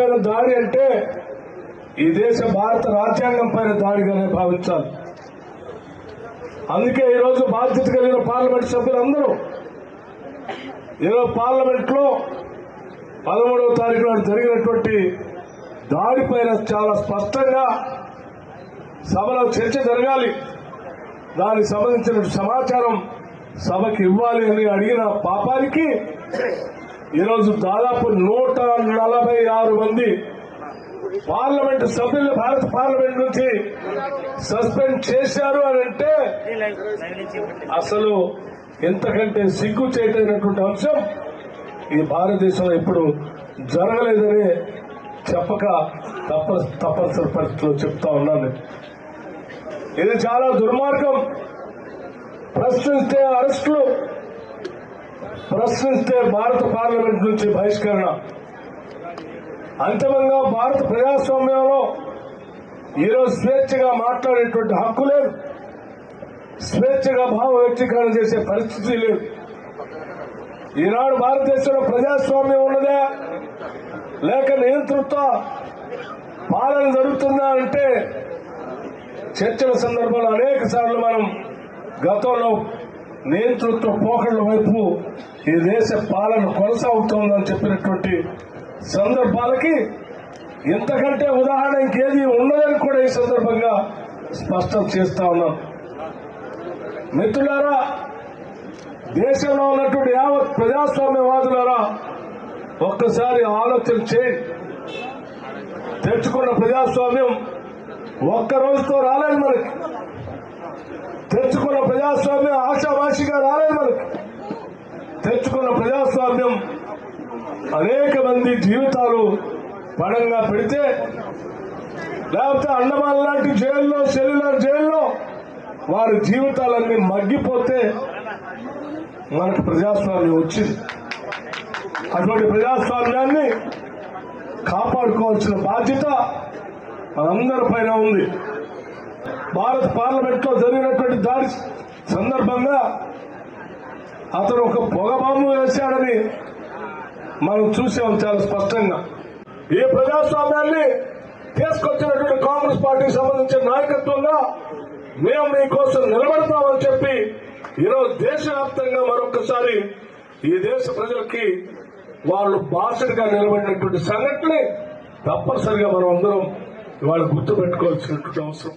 పైన దాడి అంటే ఈ దేశ భారత రాజ్యాంగం పైన దాడిగానే భావించాలి. అందుకే ఈరోజు బాధ్యత కలిగిన పార్లమెంట్ సభ్యులందరూ ఈరోజు పార్లమెంట్లో పదమూడవ తారీఖు నాడు జరిగినటువంటి దాడిపైన చాలా స్పష్టంగా సభలో చర్చ జరగాలి. దానికి సంబంధించిన సమాచారం సభకి ఇవ్వాలి అని అడిగిన పాపానికి ఈరోజు దాదాపు నూట నలభై ఆరు మంది పార్లమెంట్ సభ్యులు భారత పార్లమెంట్ నుంచి సస్పెండ్ చేశారు అని అంటే అసలు ఎంతకంటే సిగ్గు చేయటైనటువంటి అంశం ఈ భారతదేశంలో ఇప్పుడు జరగలేదని చెప్పక తప్ప తప్పనిసరి పరిస్థితిలో చెప్తా ఉన్నాను. ఇది చాలా దుర్మార్గం. ప్రశ్నిస్తే అరెస్టులు. ప్రశ్నిస్తే భారత పార్లమెంట్ నుంచి బహిష్కరణ. అంతిమంగా భారత ప్రజాస్వామ్యంలో ఈరోజు స్వేచ్ఛగా మాట్లాడేటువంటి హక్కు లేదు. స్వేచ్ఛగా భావ వ్యక్తీకరణ చేసే పరిస్థితి లేదు. ఈనాడు భారతదేశంలో ప్రజాస్వామ్యం ఉన్నదే లేక నియంతృత్వ పాలన జరుగుతుందా అంటే చర్చల సందర్భంలో అనేక సార్లు మనం గతంలో నియంతృత్వ పోకళ్ళ వైపు ఈ దేశ పాలన కొనసాగుతోందని చెప్పినటువంటి సందర్భాలకి ఇంతకంటే ఉదాహరణ ఇంకేది ఉండదని కూడా ఈ సందర్భంగా స్పష్టం చేస్తా ఉన్నాం. మిత్రులారా దేశంలో ఉన్నటువంటి యావత్ ప్రజాస్వామ్యవాదులారా ఒక్కసారి ఆలోచన చేయండి తెచ్చుకున్న ప్రజాస్వామ్యం ఒక్క రోజుతో రాలేదు మనకి. తెచ్చుకున్న ప్రజాస్వామ్యం ఆశావాసిగా రాలేదు మనకు. తెచ్చుకున్న ప్రజాస్వామ్యం అనేక మంది జీవితాలు పడంగా పెడితే లేకపోతే అండమాన్ లాంటి జైల్లో సెల్యులర్ జైల్లో వారి జీవితాలన్నీ మగ్గిపోతే మనకు ప్రజాస్వామ్యం వచ్చింది. అటువంటి ప్రజాస్వామ్యాన్ని కాపాడుకోవాల్సిన బాధ్యత మనందరి పైన ఉంది. భారత పార్లమెంట్లో జరిగినటువంటి దాడి సందర్భంగా అతను ఒక పొగ బాంబు వేశాడని మనం చూసాం చాలా స్పష్టంగా. ఈ ప్రజాస్వామ్యాన్ని తీసుకొచ్చినటువంటి కాంగ్రెస్ పార్టీకి సంబంధించిన నాయకత్వంగా మేము మీకోసం నిలబడతామని చెప్పి ఈరోజు దేశవ్యాప్తంగా మరొకసారి ఈ దేశ ప్రజలకి వాళ్ళు బాసడిగా నిలబడినటువంటి సంఘటనని తప్పనిసరిగా మనం అందరం ఇవాళ గుర్తుపెట్టుకోవాల్సినటువంటి అవసరం.